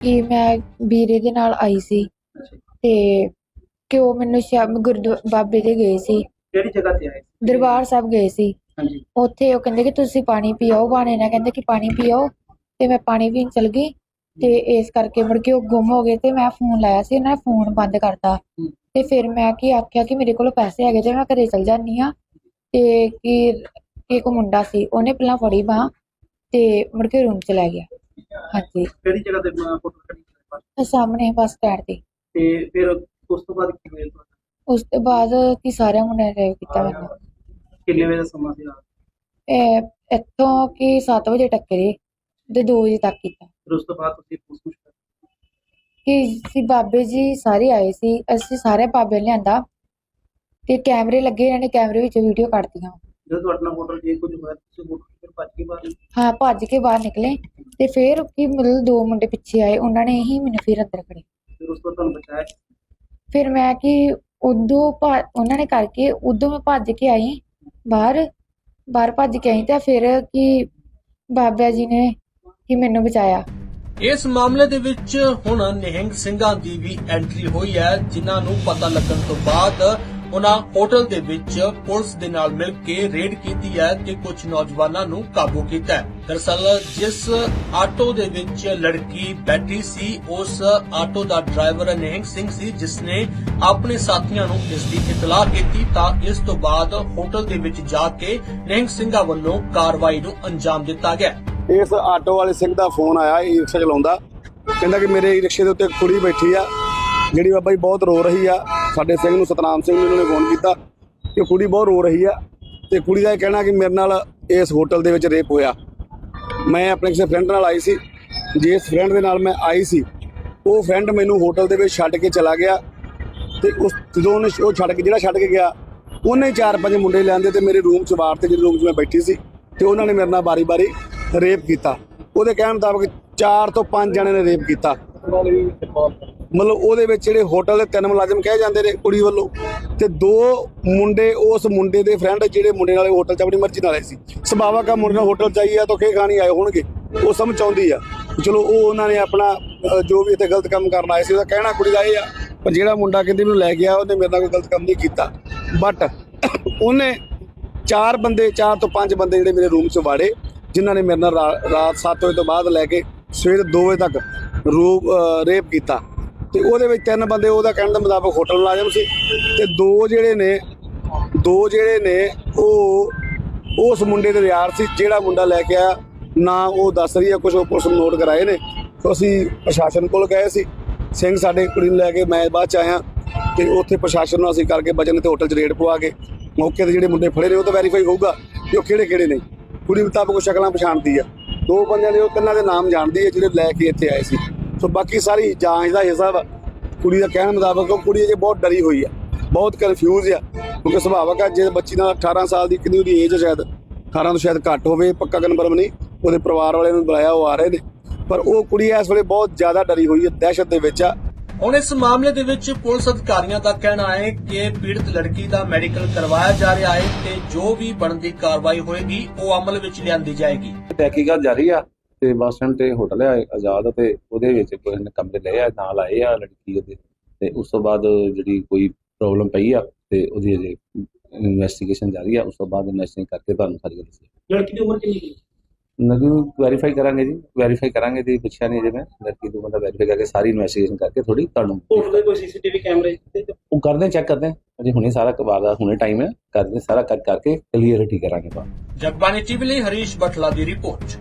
ਕਿ ਮੈਂ ਵੀਰੇ ਦੇ ਨਾਲ ਆਈ ਸੀ ਤੇ ਕਿ ਉਹ ਮੈਨੂੰ ਸ਼ਾਮ ਗੁਰਦੁਆ ਬਾਬੇ ਦੇ ਗਏ ਸੀ। ਕਿਹੜੀ ਜਗ੍ਹਾ ਤੇ ਆਏ? ਦਰਬਾਰ ਸਾਹਿਬ ਗਏ ਸੀ। ਹਾਂਜੀ। ਉੱਥੇ ਉਹ ਕਹਿੰਦੇ ਕਿ ਤੁਸੀਂ ਪਾਣੀ ਪੀਓ ਬਾਣੇ ਨਾਲ ਕਹਿੰਦੇ ਕਿ ਪਾਣੀ ਪੀਓ ਤੇ ਮੈਂ ਪਾਣੀ ਪੀਣ ਚਲ ਗਈ ਤੇ ਇਸ ਕਰਕੇ ਮੁੜ ਕੇ ਉਹ ਗੁੰਮ ਹੋ ਗਏ ਤੇ ਮੈਂ ਫੋਨ ਲਾਇਆ ਸੀ ਉਹਨਾਂ ਨੇ ਫੋਨ ਬੰਦ ਕਰਤਾ। ਤੇ ਫਿਰ ਮੈਂ ਕੀ ਆਖਿਆ ਕਿ ਮੇਰੇ ਕੋਲ ਪੈਸੇ ਹੈਗੇ ਤੇ ਮੈਂ ਘਰੇ ਚਲ ਜਾਂਦੀ ਆ ਤੇ ਕਿ ਇੱਕ ਮੁੰਡਾ ਸੀ ਉਹਨੇ ਪਹਿਲਾਂ ਫੜੀ ਬਾਂਹ ਤੇ ਮੁੜ ਕੇ ਰੂਮ ਚ ਲੈ ਗਿਆ। ਹਾਂਜੀ। ਕਿਹੜੀ ਜਗ੍ਹਾ ਤੇ ਅਹ, ਫੋਟੋ ਖੜੀ ਤੇ ਸਾਹਮਣੇ ਬੱਸ ਸਟੈਂਡ ਤੇ। ਤੇ ਫਿਰ ਉਸ ਤੋਂ ਬਾਅਦ ਕੀ ਹੋਇਆ ਤੁਹਾਡਾ ਉਸ ਤੋਂ ਬਾਅਦ ਕਿ ਸਾਰਿਆਂ ਮੁੰਡਿਆਂ ਨੇ ਰੇਪ ਕੀਤਾ ਮੈਨੂੰ। ਕਿੰਨੇ ਵਜੇ ਦਾ ਸਮਾਂ ਸੀ ਰਾਤ? ਇਹ ਇੱਥੋਂ ਕਿ 7 ਵਜੇ ਟੱਕਰੇ ਤੇ 2 ਵਜੇ ਤੱਕ ਕੀਤਾ। ਫਿਰ ਉਸ ਤੋਂ ਬਾਅਦ ਤੁਸੀਂ ਪੁੱਛ ਪੁੱਛ ਕਿ ਸੀ ਬਾਬੇ ਜੀ ਸਾਰੇ ਆਏ ਸੀ ਅਸੀਂ ਸਾਰੇ ਬਾਬੇ ਨੇ ਲਿਆਂਦਾ। ਤੇ ਕੈਮਰੇ ਲੱਗੇ ਇਹਨਾਂ ਨੇ ਕੈਮਰੇ ਵਿੱਚ ਵੀਡੀਓ ਕੱਢਤੀਆਂ। ਜਦੋਂ ਤੁਹਾਡੇ ਨਾਲ ਜੇ ਕੁਝ ਹੋਇਆ ਤੁਸੀਂ ਹੋਟਲ ਫਿਰ ਭੱਜ ਕੇ ਬਾਹਰ ਨਿਕਲੇ। ਹਾਂ ਭੱਜ ਕੇ ਬਾਹਰ ਨਿਕਲੇ। ਤੇ ਫਿਰ ਕੀ ਮਤਲਬ ਦੋ ਮੁੰਡੇ ਪਿੱਛੇ ਆਏ ਉਹਨਾਂ ਨੇ ਹੀ ਮੈਨੂੰ ਫਿਰ ਅੰਦਰ ਖੜੇ ਫਿਰ ਉਸ ਤੋਂ ਤੁਹਾਨੂੰ ਬਚਾਇਆ ਫਿਰ ਮੈਂ ਕਿ ਉਦੋਂ ਉਹਨਾਂ ਨੇ ਕਰਕੇ ਉਦੋਂ ਮੈਂ ਭੱਜ ਕੇ ਆਈ ਬਾਹਰ ਬਾਹਰ ਭੱਜ ਕੇ ਆਈ ਤੇ ਫਿਰ ਕਿ ਬਾਬਾ ਜੀ ਨੇ ਕਿ ਮੈਨੂੰ ਬਚਾਇਆ। ਇਸ ਮਾਮਲੇ ਦੇ ਵਿੱਚ ਹੁਣ ਨਿਹੰਗ ਸਿੰਘਾਂ ਦੀ ਵੀ ਐਂਟਰੀ ਹੋਈ ਹੈ ਜਿਨ੍ਹਾਂ ਨੂੰ ਪਤਾ ਲੱਗਣ ਤੋਂ ਬਾਅਦ ਉਹਨਾਂ ਹੋਟਲ ਦੇ ਵਿੱਚ ਪੁਲਿਸ ਦੇ ਨਾਲ ਮਿਲ ਕੇ ਰੇਡ ਕੀਤੀ ਹੈ ਤੇ ਕੁਝ ਨੌਜਵਾਨਾਂ ਨੂੰ ਕਾਬੂ ਕੀਤਾ ਹੈ। ਦਰਅਸਲ ਜਿਸ ਆਟੋ ਦੇ ਵਿੱਚ ਲੜਕੀ ਬੈਠੀ ਸੀ, ਉਸ ਆਟੋ ਦਾ ਡਰਾਈਵਰ ਨਿਹੰਗ ਸਿੰਘ ਸੀ ਜਿਸ ਨੇ ਆਪਣੇ ਸਾਥੀਆਂ ਨੂੰ ਇਸ ਦੀ ਇਤਲਾਹ ਕੀਤੀ। ਤਾਂ ਇਸ ਤੋਂ ਬਾਅਦ ਹੋਟਲ ਦੇ ਵਿੱਚ ਜਾ ਕੇ ਨਿਹੰਗ ਸਿੰਘਾਂ ਵੱਲੋਂ ਕਾਰਵਾਈ ਨੂੰ ਅੰਜਾਮ ਦਿੱਤਾ ਗਿਆ। ਇਸ ਆਟੋ ਵਾਲੇ ਸਿੰਘ ਦਾ ਫੋਨ ਆਇਆ, ਇਹ ਰਿਕਸ਼ਾ ਚਲਾਉਂਦਾ। ਕਹਿੰਦਾ ਕਿ ਮੇਰੇ ਰਿਕਸ਼ੇ ਦੇ ਉੱਤੇ ਕੁੜੀ ਬੈਠੀ ਆ, ਜਿਹੜੀ ਬਾਬਾ ਜੀ ਬਹੁਤ ਰੋ ਰਹੀ ਆ। ਸਾਡੇ ਸਿੰਘ ਨੂੰ, ਸਤਨਾਮ ਸਿੰਘ ਨੂੰ ਇਹਨਾਂ ਨੇ ਫੋਨ ਕੀਤਾ ਕਿ ਕੁੜੀ ਬਹੁਤ ਰੋ ਰਹੀ ਆ ਤੇ ਕੁੜੀ ਦਾ ਇਹ ਕਹਿਣਾ ਕਿ ਮੇਰੇ ਨਾਲ ਇਸ ਹੋਟਲ ਦੇ ਵਿੱਚ ਰੇਪ ਹੋਇਆ। ਮੈਂ ਆਪਣੇ ਕਿਸੇ ਫਰੈਂਡ ਨਾਲ ਆਈ ਸੀ, ਜਿਸ ਫਰੈਂਡ ਦੇ ਨਾਲ ਮੈਂ ਆਈ ਸੀ, ਉਹ ਫਰੈਂਡ ਮੈਨੂੰ ਹੋਟਲ ਦੇ ਵਿੱਚ ਛੱਡ ਕੇ ਚਲਾ ਗਿਆ ਤੇ ਉਸ ਜਦੋਂ ਉਹਨੇ ਉਹ ਛੱਡ ਕੇ, ਜਿਹੜਾ ਛੱਡ ਕੇ ਗਿਆ, ਉਹਨੇ ਚਾਰ ਪੰਜ ਮੁੰਡੇ ਲਿਆਂਦੇ ਤੇ ਮੇਰੇ ਰੂਮ 'ਚ ਵਾਰ ਤੇ ਜਿਹੜੇ ਰੂਮ 'ਚ ਮੈਂ ਬੈਠੀ ਸੀ ਤੇ ਉਹਨਾਂ ਨੇ ਮੇਰੇ ਨਾਲ ਬਾਰੀ-ਬਾਰੀ ਰੇਪ ਕੀਤਾ। ਉਹਦੇ ਕਹਿਣ ਮੁਤਾਬਕ ਚਾਰ ਤੋਂ ਪੰਜ ਜਣੇ ਨੇ ਰੇਪ ਕੀਤਾ। ਮਤਲਬ ਉਹਦੇ ਵਿੱਚ ਜਿਹੜੇ ਹੋਟਲ ਦੇ ਤਿੰਨ ਮੁਲਾਜ਼ਮ ਕਹੇ ਜਾਂਦੇ ਨੇ ਕੁੜੀ ਵੱਲੋਂ, ਤੇ ਦੋ ਮੁੰਡੇ ਉਸ ਮੁੰਡੇ ਦੇ ਫਰੈਂਡ ਜਿਹੜੇ ਮੁੰਡੇ ਨਾਲੇ ਹੋਟਲ 'ਚ ਆਪਣੀ ਮਰਜ਼ੀ ਨਾਲ ਆਏ ਸੀ। ਸੁਭਾਵਕ ਆ ਮੁੰਡੇ ਨਾਲ ਹੋਟਲ 'ਚ ਆਈ ਆ ਤਾਂ ਖੇ ਖਾਣੀ ਆਏ ਹੋਣਗੇ। ਉਹ ਸਮਝ ਆਉਂਦੀ ਆ। ਚਲੋ ਉਹ ਉਹਨਾਂ ਨੇ ਆਪਣਾ ਜੋ ਵੀ ਇੱਥੇ ਗਲਤ ਕੰਮ ਕਰਨ ਆਏ ਸੀ, ਉਹਦਾ ਕਹਿਣਾ ਕੁੜੀ ਦਾ ਇਹ ਆ, ਪਰ ਜਿਹੜਾ ਮੁੰਡਾ ਕਹਿੰਦੀ ਮੈਨੂੰ ਲੈ ਗਿਆ, ਉਹਨੇ ਮੇਰੇ ਨਾਲ ਕੋਈ ਗਲਤ ਕੰਮ ਨਹੀਂ ਕੀਤਾ। ਬਟ ਉਹਨੇ ਚਾਰ ਬੰਦੇ, ਚਾਰ ਤੋਂ ਪੰਜ ਬੰਦੇ ਜਿਹੜੇ ਮੇਰੇ ਰੂਮ 'ਚ ਵਾੜੇ, ਜਿਨ੍ਹਾਂ ਨੇ ਮੇਰੇ ਨਾਲ ਰਾਤ 7 ਵਜੇ ਤੋਂ ਬਾਅਦ ਲੈ ਕੇ ਸਵੇਰ 2 ਵਜੇ ਤੱਕ ਰੂਪ ਰੇਪ ਕੀਤਾ। ਤੇ ਉਹਦੇ ਵਿੱਚ ਤਿੰਨ ਬੰਦੇ ਉਹਦਾ ਕਹਿਣ ਦਾ ਮੁਤਾਬਕ ਹੋਟਲ ਮੁਲਾਜ਼ਮ ਸੀ ਤੇ ਦੋ ਜਿਹੜੇ ਨੇ, ਦੋ ਜਿਹੜੇ ਨੇ ਉਹ, ਉਸ ਮੁੰਡੇ ਦੇ ਯਾਰ ਸੀ, ਜਿਹੜਾ ਮੁੰਡਾ ਲੈ ਕੇ ਆਇਆ। ਨਾ ਉਹ ਦੱਸ ਰਹੀ ਹੈ ਕੁਝ ਉਹ ਪੁਲਿਸ ਨੂੰ ਨੋਟ ਕਰਾਏ ਨੇ। ਤੇ ਅਸੀਂ ਪ੍ਰਸ਼ਾਸਨ ਕੋਲ ਗਏ ਸੀ। ਸਿੰਘ ਸਾਡੇ ਕੁੜੀ ਨੂੰ ਲੈ ਕੇ ਮੈਂ ਬਾਅਦ ਚ ਆਇਆ ਤੇ ਉੱਥੇ ਪ੍ਰਸ਼ਾਸਨ ਨੂੰ ਅਸੀਂ ਕਰਕੇ ਬਚਨ ਤੇ ਹੋਟਲ 'ਚ ਰੇਡ ਪਵਾ ਕੇ ਮੌਕੇ ਤੇ ਜਿਹੜੇ ਮੁੰਡੇ ਫੜੇ ਨੇ, ਉਹ ਤਾਂ ਵੈਰੀਫਾਈ ਹੋਊਗਾ ਕਿ ਉਹ ਕਿਹੜੇ ਕਿਹੜੇ ਨੇ। ਕੁੜੀ ਮੁਤਾਬਕ ਉਹ ਸ਼ਕਲਾਂ ਪਛਾਣਦੀ ਆ। ਦੋ ਬੰਦਿਆਂ ਦੇ ਉਹ ਤਿੰਨਾਂ ਦੇ ਨਾਮ ਜਾਣਦੀ ਹੈ ਜਿਹੜੇ ਲੈ ਕੇ ਇੱਥੇ ਆਏ ਸੀ। ਸੋ ਬਾਕੀ ਸਾਰੀ ਜਾਂਚ ਦਾ ਹਿੱਸਾ ਵਾ ਕੁੜੀ ਦਾ ਕਹਿਣ ਮੁਤਾਬਕ ਉਹ ਕੁੜੀ ਅਜੇ ਬਹੁਤ ਡਰੀ ਹੋਈ ਆ ਬਹੁਤ ਕਨਫਿਊਜ਼ ਆ ਕਿਉਂਕਿ ਸੁਭਾਵਕ ਆ ਜੇ ਬੱਚੀ ਨਾਲ 18 ਸਾਲ ਦੀ ਕਿੰਨੀ ਉਹਦੀ ਏਜ ਸ਼ਾਇਦ 18 ਤੋਂ ਸ਼ਾਇਦ ਘੱਟ ਹੋਵੇ ਪੱਕਾ ਕਨਫਰਮ ਨਹੀਂ ਉਹਦੇ ਪਰਿਵਾਰ ਵਾਲਿਆਂ ਨੂੰ ਬੁਲਾਇਆ ਉਹ ਆ ਰਹੇ ਨੇ। ਪਰ ਉਹ ਕੁੜੀ ਇਸ ਵੇਲੇ ਬਹੁਤ ਜ਼ਿਆਦਾ ਡਰੀ ਹੋਈ ਹੈ ਦਹਿਸ਼ਤ ਦੇ ਵਿੱਚ ਆ। ਹੁਣ ਇਸ ਮਾਮਲੇ ਦੇ ਵਿੱਚ ਪੁਲਿਸ ਅਧਿਕਾਰੀਆਂ ਦਾ ਕਹਿਣਾ ਹੈ ਕਿ ਪੀੜਤ ਲੜਕੀ ਦਾ ਮੈਡੀਕਲ ਕਰਵਾਇਆ ਜਾ ਰਿਹਾ ਹੈ ਤੇ ਜੋ ਵੀ ਬਣਦੀ ਕਾਰਵਾਈ ਹੋਏਗੀ ਉਹ ਅਮਲ ਵਿੱਚ ਲਿਆਂਦੀ ਜਾਏਗੀ। ਤਹਿਕੀਕਾਤ ਜਾਰੀ ਆ ਤੇ ਬੱਸ ਸਟੈਂਡ ਤੇ ਹੋਟਲ ਹੈ ਆਜ਼ਾਦ ਤੇ ਉਹਦੇ ਵਿੱਚ ਕੋਈ ਨੇ ਕਮਰੇ ਲਏ ਆ ਨਾਲ ਆਏ ਆ ਲੜਕੀ ਉਹਦੇ। ਤੇ ਉਸ ਤੋਂ ਬਾਅਦ ਜਿਹੜੀ ਕੋਈ ਪ੍ਰੋਬਲਮ ਪਈ ਆ ਤੇ ਉਹਦੀ ਅਜੇ ਇਨਵੈਸਟੀਗੇਸ਼ਨ ਜਾਰੀ ਆ ਉਸ ਤੋਂ ਬਾਅਦ ਇਨਵੈਸਟਿਗੇਸ਼ਨ ਕਰਕੇ ਤੁਹਾਨੂੰ ਸਾਰੀ ਗੱਲ ਦੱਸਾਂਗੇ ਲੜਕੀ ਦੀ ਉਮਰ ਕਿੰਨੀ ਹੈ? ਨਗੂ ਵੈਰੀਫਾਈ ਕਰਾਂਗੇ ਜੀ ਵੈਰੀਫਾਈ ਕਰਾਂਗੇ ਜੀ ਪੁੱਛਿਆ ਨਹੀਂ ਜੇ ਮੈਂ। ਲੜਕੀ ਤੋਂ ਮਤਲਬ ਵੈਰੀਫਾਈ ਕਰਕੇ ਸਾਰੀ ਇਨਵੈਸਟੀਗੇਸ਼ਨ ਕਰਕੇ ਥੋੜੀ ਤੁਹਾਨੂੰ ਹੋਟਲ ਦੇ ਕੋਈ ਸੀਸੀਟੀਵੀ ਕੈਮਰੇ ਤੇ ਉਹ ਕਰਦੇ ਚੈੱਕ ਕਰਦੇ। ਅਜੇ ਹੁਣੇ ਸਾਰਾ ਕਬਾਰ ਦਾ ਹੁਣੇ ਟਾਈਮ ਹੈ। ਕਰਦੇ ਸਾਰਾ ਕਰ ਕਰਕੇ ਕਲੀਅਰਿਟੀ ਕਰਾਂਗੇ ਬਾਅਦ ਜਗਬਾਨੀ ਟੀਵੀ ਲਈ ਹਰੀਸ਼ ਬਟਲਾ ਦੀ ਰਿਪੋਰਟ।